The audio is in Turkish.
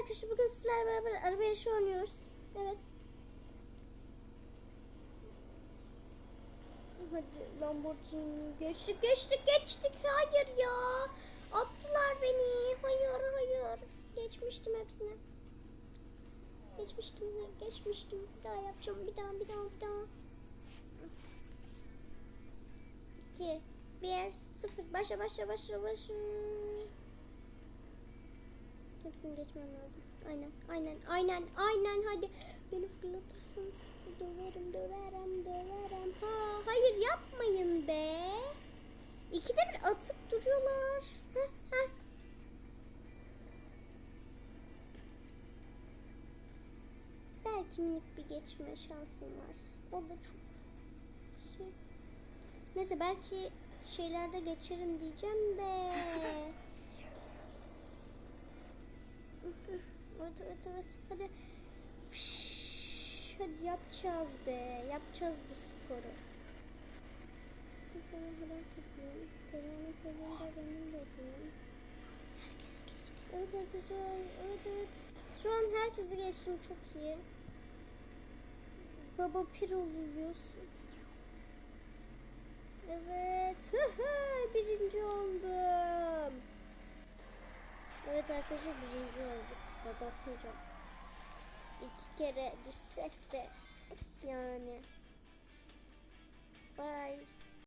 arkadaşlar bugün sizlerle beraber araba yarışı oynuyoruz. Evet. Hadi Lamborghini geçtik geçtik geçtik. Hayır ya. Attılar beni. Hayır hayır. Geçmiştim hepsine. Geçmiştim geçmiştim. Bir daha yapacağım bir daha bir daha bir daha. 2 1 0 başla başla başla başla. Hepsini geçmem lazım. Aynen, aynen, aynen, aynen. Hadi beni fırlatırsanız sizi döverim, döverim, döverim. Ha, hayır yapmayın be. İkide bir atıp duruyorlar. Heh, heh. Belki minik bir geçme şansım var. O da çok şey. Neyse belki şeylerde geçerim diyeceğim de. Evet evet evet hadi. Fış, hadi yapacağız be. Yapacağız bu sporu. Sen sana helak ediyorum. Telefonu telefonu benim de ediyorum. Evet arkadaşlar. Evet evet. Şu an herkesi geçtim çok iyi. Baba pir oluyorsun. Evet. Birinci oldum. Evet arkadaşlar birinci olduk. Baba Piro. İki kere düşsek de yani.